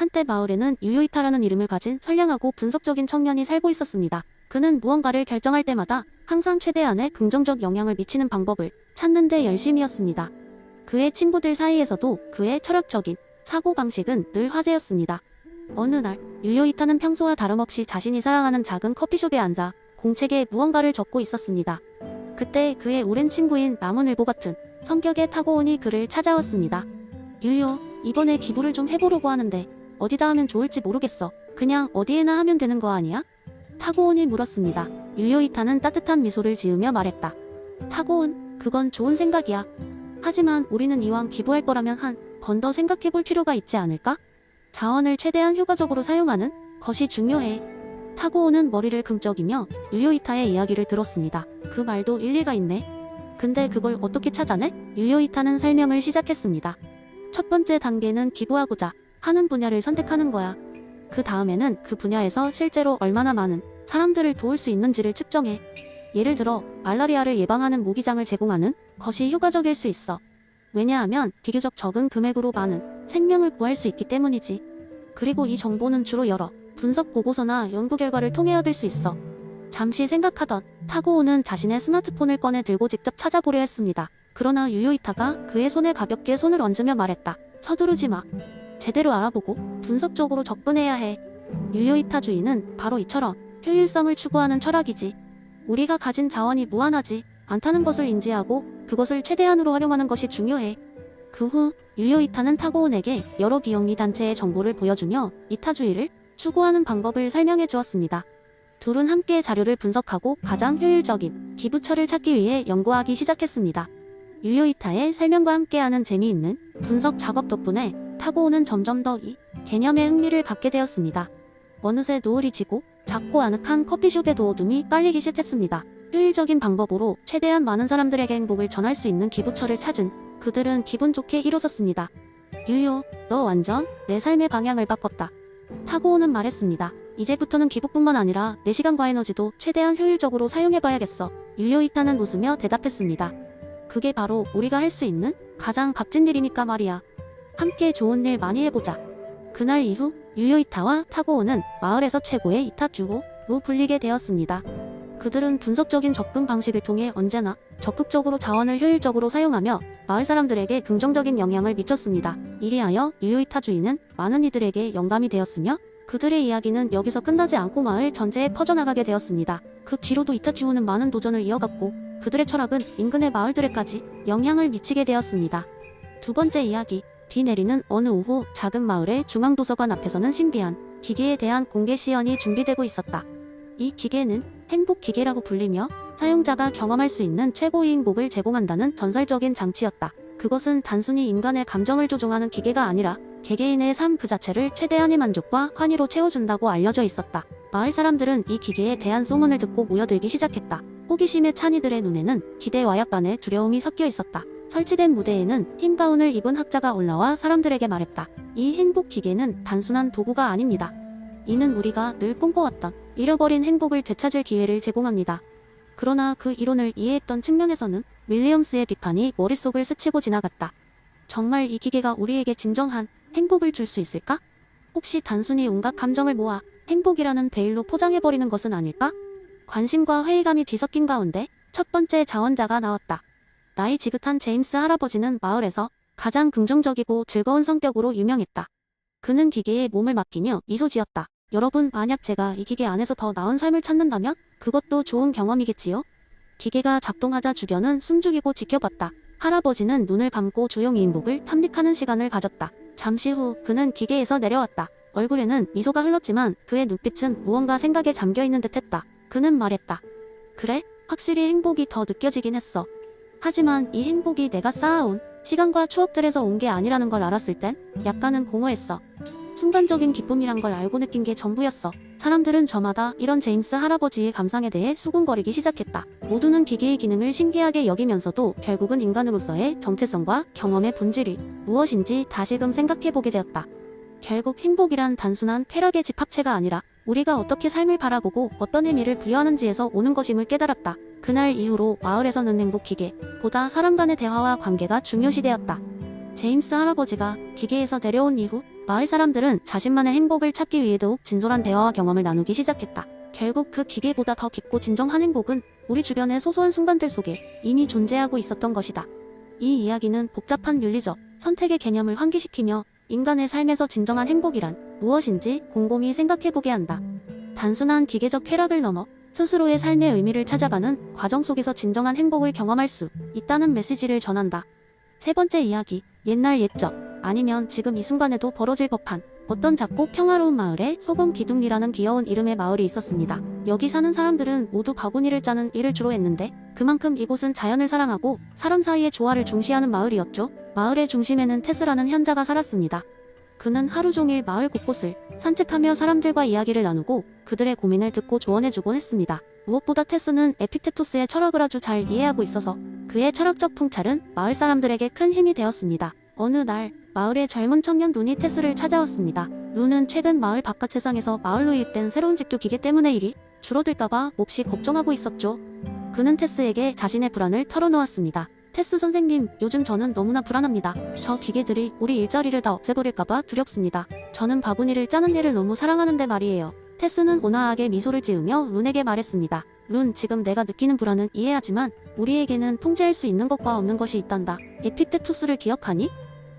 한때 마을에는 유요이타라는 이름을 가진 선량하고 분석적인 청년이 살고 있었습니다. 그는 무언가를 결정할 때마다 항상 최대한의 긍정적 영향을 미치는 방법을 찾는 데 열심이었습니다. 그의 친구들 사이에서도 그의 철학적인 사고방식은 늘 화제였습니다. 어느 날 유요이타는 평소와 다름없이 자신이 사랑하는 작은 커피숍에 앉아 공책에 무언가를 적고 있었습니다. 그때 그의 오랜 친구인 나무늘보 같은 성격의 타고온이 그를 찾아왔습니다. 유요, 이번에 기부를 좀 해보려고 하는데 어디다 하면 좋을지 모르겠어. 그냥 어디에나 하면 되는 거 아니야? 타고온이 물었습니다. 유요이타는 따뜻한 미소를 지으며 말했다. 타고온, 그건 좋은 생각이야. 하지만 우리는 이왕 기부할 거라면 한 번 더 생각해 볼 필요가 있지 않을까? 자원을 최대한 효과적으로 사용하는 것이 중요해. 타고오는 머리를 긁적이며 유요이타의 이야기를 들었습니다. 그 말도 일리가 있네. 근데 그걸 어떻게 찾아내? 유요이타는 설명을 시작했습니다. 첫 번째 단계는 기부하고자 하는 분야를 선택하는 거야. 그 다음에는 그 분야에서 실제로 얼마나 많은 사람들을 도울 수 있는지를 측정해. 예를 들어 말라리아를 예방하는 모기장을 제공하는 것이 효과적일 수 있어. 왜냐하면 비교적 적은 금액으로 많은 생명을 구할 수 있기 때문이지. 그리고 이 정보는 주로 여러 분석 보고서나 연구 결과를 통해 얻을 수 있어. 잠시 생각하던 타고오는 자신의 스마트폰을 꺼내 들고 직접 찾아보려 했습니다. 그러나 유요이타가 그의 손에 가볍게 손을 얹으며 말했다. 서두르지 마. 제대로 알아보고 분석적으로 접근해야 해. 유요이타 주의는 바로 이처럼 효율성을 추구하는 철학이지. 우리가 가진 자원이 무한하지 않다는 것을 인지하고 그것을 최대한으로 활용하는 것이 중요해. 그 후 유요이타는 타고온에게 여러 비영리 단체의 정보를 보여주며 이타주의를 추구하는 방법을 설명해 주었습니다. 둘은 함께 자료를 분석하고 가장 효율적인 기부처를 찾기 위해 연구하기 시작했습니다. 유요이타의 설명과 함께하는 재미있는 분석 작업 덕분에 타고오는 점점 더 이 개념에 흥미를 갖게 되었습니다. 어느새 노을이 지고 작고 아늑한 커피숍의 도어둠이 깔리기 시작했습니다. 효율적인 방법으로 최대한 많은 사람들에게 행복을 전할 수 있는 기부처를 찾은 그들은 기분 좋게 일어섰습니다. 유요, 너 완전 내 삶의 방향을 바꿨다. 타고오는 말했습니다. 이제부터는 기부뿐만 아니라 내 시간과 에너지도 최대한 효율적으로 사용해봐야겠어. 유요이타는 웃으며 대답했습니다. 그게 바로 우리가 할 수 있는 가장 값진 일이니까 말이야. 함께 좋은 일 많이 해보자. 그날 이후 유요이타와 타고오는 마을에서 최고의 이타 듀오로 불리게 되었습니다. 그들은 분석적인 접근 방식을 통해 언제나 적극적으로 자원을 효율적으로 사용하며 마을 사람들에게 긍정적인 영향을 미쳤습니다. 이리하여 유요이타 주인은 많은 이들에게 영감이 되었으며 그들의 이야기는 여기서 끝나지 않고 마을 전체에 퍼져나가게 되었습니다. 그 뒤로도 이타주오는 많은 도전을 이어갔고 그들의 철학은 인근의 마을들에까지 영향을 미치게 되었습니다. 두 번째 이야기 비 내리는 어느 오후 작은 마을의 중앙도서관 앞에서는 신비한 기계에 대한 공개 시연이 준비되고 있었다. 이 기계는 행복 기계라고 불리며 사용자가 경험할 수 있는 최고의 행복을 제공한다는 전설적인 장치였다. 그것은 단순히 인간의 감정을 조종하는 기계가 아니라 개개인의 삶 그 자체를 최대한의 만족과 환희로 채워준다고 알려져 있었다. 마을 사람들은 이 기계에 대한 소문을 듣고 모여들기 시작했다. 호기심에 찬 이들의 눈에는 기대와 약간의 두려움이 섞여 있었다. 설치된 무대에는 흰 가운을 입은 학자가 올라와 사람들에게 말했다. 이 행복 기계는 단순한 도구가 아닙니다. 이는 우리가 늘 꿈꿔왔던 잃어버린 행복을 되찾을 기회를 제공합니다. 그러나 그 이론을 이해했던 측면에서는 윌리엄스의 비판이 머릿속을 스치고 지나갔다. 정말 이 기계가 우리에게 진정한 행복을 줄 수 있을까? 혹시 단순히 온갖 감정을 모아 행복이라는 베일로 포장해버리는 것은 아닐까? 관심과 회의감이 뒤섞인 가운데 첫 번째 자원자가 나왔다. 나이 지긋한 제임스 할아버지는 마을에서 가장 긍정적이고 즐거운 성격으로 유명했다. 그는 기계에 몸을 맡기며 미소 지었다. 여러분, 만약 제가 이 기계 안에서 더 나은 삶을 찾는다면 그것도 좋은 경험이겠지요? 기계가 작동하자 주변은 숨죽이고 지켜봤다. 할아버지는 눈을 감고 조용히 행복을 탐닉하는 시간을 가졌다. 잠시 후 그는 기계에서 내려왔다. 얼굴에는 미소가 흘렀지만 그의 눈빛은 무언가 생각에 잠겨 있는 듯 했다. 그는 말했다. 그래? 확실히 행복이 더 느껴지긴 했어. 하지만 이 행복이 내가 쌓아온 시간과 추억들에서 온 게 아니라는 걸 알았을 땐 약간은 공허했어. 순간적인 기쁨이란 걸 알고 느낀 게 전부였어. 사람들은 저마다 이런 제임스 할아버지의 감상에 대해 수군거리기 시작했다. 모두는 기계의 기능을 신기하게 여기면서도 결국은 인간으로서의 정체성과 경험의 본질이 무엇인지 다시금 생각해보게 되었다. 결국 행복이란 단순한 쾌락의 집합체가 아니라 우리가 어떻게 삶을 바라보고 어떤 의미를 부여하는지에서 오는 것임을 깨달았다. 그날 이후로 마을에서는 행복 기계, 보다 사람 간의 대화와 관계가 중요시되었다. 제임스 할아버지가 기계에서 내려온 이후 마을 사람들은 자신만의 행복을 찾기 위해 더욱 진솔한 대화와 경험을 나누기 시작했다. 결국 그 기계보다 더 깊고 진정한 행복은 우리 주변의 소소한 순간들 속에 이미 존재하고 있었던 것이다. 이 이야기는 복잡한 윤리적 선택의 개념을 환기시키며 인간의 삶에서 진정한 행복이란 무엇인지 곰곰이 생각해보게 한다. 단순한 기계적 쾌락을 넘어 스스로의 삶의 의미를 찾아가는 과정 속에서 진정한 행복을 경험할 수 있다는 메시지를 전한다. 세 번째 이야기, 옛날 옛적, 아니면 지금 이 순간에도 벌어질 법한 어떤 작고 평화로운 마을에 소금 기둥리라는 귀여운 이름의 마을이 있었습니다. 여기 사는 사람들은 모두 바구니를 짜는 일을 주로 했는데 그만큼 이곳은 자연을 사랑하고 사람 사이의 조화를 중시하는 마을이었죠. 마을의 중심에는 테스라는 현자가 살았습니다. 그는 하루 종일 마을 곳곳을 산책하며 사람들과 이야기를 나누고 그들의 고민을 듣고 조언해주곤 했습니다. 무엇보다 테스는 에피테토스의 철학을 아주 잘 이해하고 있어서 그의 철학적 통찰은 마을 사람들에게 큰 힘이 되었습니다. 어느 날 마을의 젊은 청년 눈이 테스를 찾아왔습니다. 눈은 최근 마을 바깥 세상에서 마을로 유입된 새로운 집교 기계 때문에 일이 줄어들까봐 몹시 걱정하고 있었죠. 그는 테스에게 자신의 불안을 털어놓았습니다. 테스 선생님, 요즘 저는 너무나 불안합니다. 저 기계들이 우리 일자리를 다 없애버릴까봐 두렵습니다. 저는 바구니를 짜는 일을 너무 사랑하는데 말이에요. 테스는 온화하게 미소를 지으며 룬에게 말했습니다. 룬, 지금 내가 느끼는 불안은 이해하지만 우리에게는 통제할 수 있는 것과 없는 것이 있단다. 에픽테투스를 기억하니?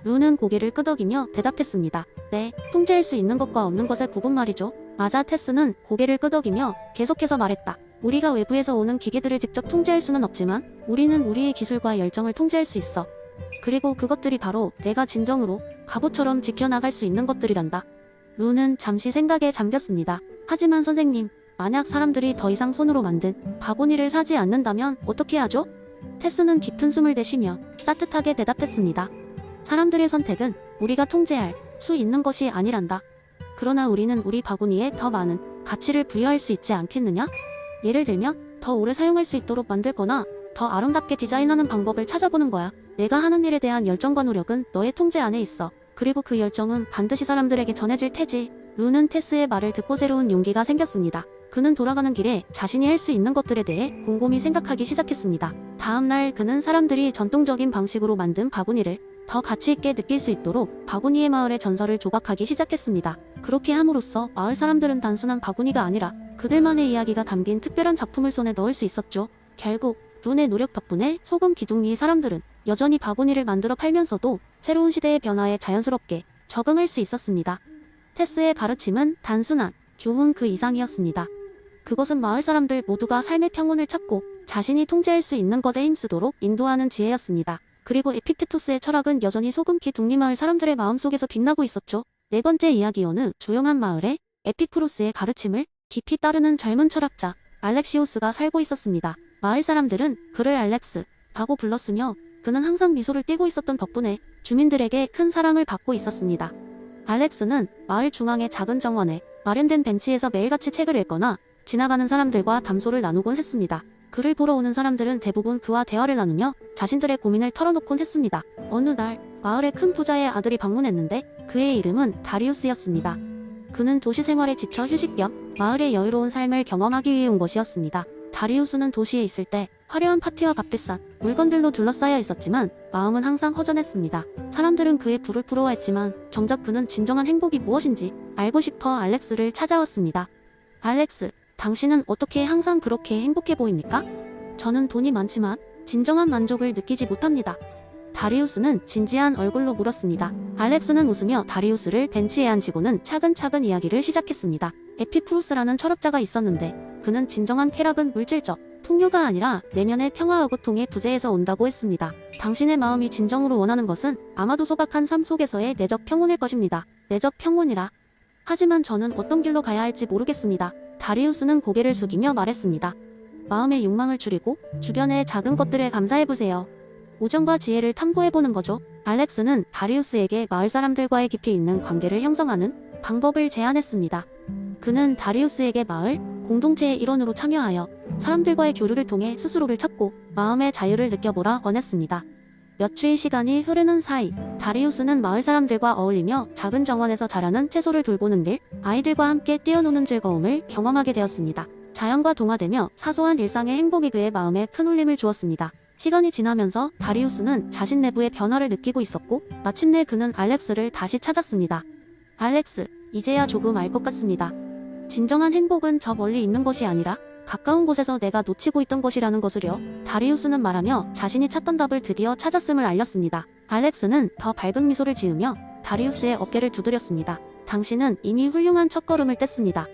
룬은 고개를 끄덕이며 대답했습니다. 네, 통제할 수 있는 것과 없는 것의 구분 말이죠. 맞아, 테스는 고개를 끄덕이며 계속해서 말했다. 우리가 외부에서 오는 기계들을 직접 통제할 수는 없지만 우리는 우리의 기술과 열정을 통제할 수 있어. 그리고 그것들이 바로 내가 진정으로 갑옷처럼 지켜나갈 수 있는 것들이란다. 룬은 잠시 생각에 잠겼습니다. 하지만 선생님, 만약 사람들이 더 이상 손으로 만든 바구니를 사지 않는다면 어떻게 하죠? 테스는 깊은 숨을 내쉬며 따뜻하게 대답했습니다. 사람들의 선택은 우리가 통제할 수 있는 것이 아니란다. 그러나 우리는 우리 바구니에 더 많은 가치를 부여할 수 있지 않겠느냐? 예를 들면 더 오래 사용할 수 있도록 만들거나 더 아름답게 디자인하는 방법을 찾아보는 거야. 내가 하는 일에 대한 열정과 노력은 너의 통제 안에 있어. 그리고 그 열정은 반드시 사람들에게 전해질 테지. 루는 테스의 말을 듣고 새로운 용기가 생겼습니다. 그는 돌아가는 길에 자신이 할 수 있는 것들에 대해 곰곰이 생각하기 시작했습니다. 다음 날 그는 사람들이 전통적인 방식으로 만든 바구니를 더 가치 있게 느낄 수 있도록 바구니의 마을의 전설을 조각하기 시작했습니다. 그렇게 함으로써 마을 사람들은 단순한 바구니가 아니라 그들만의 이야기가 담긴 특별한 작품을 손에 넣을 수 있었죠. 결국 론의 노력 덕분에 소금 기둥리 사람들은 여전히 바구니를 만들어 팔면서도 새로운 시대의 변화에 자연스럽게 적응할 수 있었습니다. 테스의 가르침은 단순한 교훈 그 이상이었습니다. 그것은 마을 사람들 모두가 삶의 평온을 찾고 자신이 통제할 수 있는 것에 힘쓰도록 인도하는 지혜였습니다. 그리고 에픽테토스의 철학은 여전히 소금기 독립마을 사람들의 마음속에서 빛나고 있었죠. 네 번째 이야기 어느 조용한 마을에 에피쿠로스의 가르침을 깊이 따르는 젊은 철학자 알렉시오스가 살고 있었습니다. 마을 사람들은 그를 알렉스 라고 불렀으며 그는 항상 미소를 띠고 있었던 덕분에 주민들에게 큰 사랑을 받고 있었습니다. 알렉스는 마을 중앙의 작은 정원에 마련된 벤치에서 매일같이 책을 읽거나 지나가는 사람들과 담소를 나누곤 했습니다. 그를 보러 오는 사람들은 대부분 그와 대화를 나누며 자신들의 고민을 털어놓곤 했습니다. 어느 날 마을의 큰 부자의 아들이 방문했는데 그의 이름은 다리우스였습니다. 그는 도시 생활에 지쳐 휴식 겸 마을의 여유로운 삶을 경험하기 위해 온 것이었습니다. 다리우스는 도시에 있을 때 화려한 파티와 값비싼 물건들로 둘러싸여 있었지만 마음은 항상 허전했습니다. 사람들은 그의 부를 부러워했지만 정작 그는 진정한 행복이 무엇인지 알고 싶어 알렉스를 찾아왔습니다. 알렉스, 당신은 어떻게 항상 그렇게 행복해 보입니까? 저는 돈이 많지만 진정한 만족을 느끼지 못합니다. 다리우스는 진지한 얼굴로 물었습니다. 알렉스는 웃으며 다리우스를 벤치에 앉히고는 차근차근 이야기를 시작했습니다. 에피쿠로스라는 철학자가 있었는데 그는 진정한 쾌락은 물질적, 풍요가 아니라 내면의 평화와 고통의 부재에서 온다고 했습니다. 당신의 마음이 진정으로 원하는 것은 아마도 소박한 삶 속에서의 내적 평온일 것입니다. 내적 평온이라. 하지만 저는 어떤 길로 가야 할지 모르겠습니다. 다리우스는 고개를 숙이며 말했습니다. 마음의 욕망을 줄이고 주변의 작은 것들에 감사해보세요. 우정과 지혜를 탐구해보는 거죠. 알렉스는 다리우스에게 마을 사람들과의 깊이 있는 관계를 형성하는 방법을 제안했습니다. 그는 다리우스에게 마을 공동체의 일원으로 참여하여 사람들과의 교류를 통해 스스로를 찾고 마음의 자유를 느껴보라 권했습니다. 몇 주의 시간이 흐르는 사이 다리우스는 마을 사람들과 어울리며 작은 정원에서 자라는 채소를 돌보는 일, 아이들과 함께 뛰어노는 즐거움을 경험하게 되었습니다. 자연과 동화되며 사소한 일상의 행복이 그의 마음에 큰 울림을 주었습니다. 시간이 지나면서 다리우스는 자신 내부의 변화를 느끼고 있었고 마침내 그는 알렉스를 다시 찾았습니다. 알렉스, 이제야 조금 알 것 같습니다. 진정한 행복은 저 멀리 있는 것이 아니라 가까운 곳에서 내가 놓치고 있던 것이라는 것을요. 다리우스는 말하며 자신이 찾던 답을 드디어 찾았음을 알렸습니다. 알렉스는 더 밝은 미소를 지으며 다리우스의 어깨를 두드렸습니다. 당신은 이미 훌륭한 첫걸음을 뗐습니다.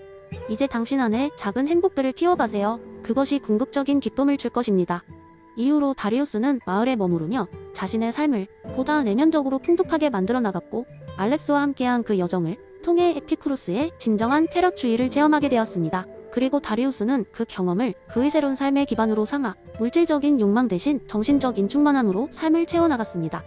이제 당신 안에 작은 행복들을 키워가세요. 그것이 궁극적인 기쁨을 줄 것입니다. 이후로 다리우스는 마을에 머무르며 자신의 삶을 보다 내면적으로 풍족하게 만들어 나갔고 알렉스와 함께한 그 여정을 통해 에피쿠로스의 진정한 쾌락주의를 체험하게 되었습니다. 그리고 다리우스는 그 경험을 그의 새로운 삶의 기반으로 삼아 물질적인 욕망 대신 정신적 인 충만함으로 삶을 채워나갔습니다.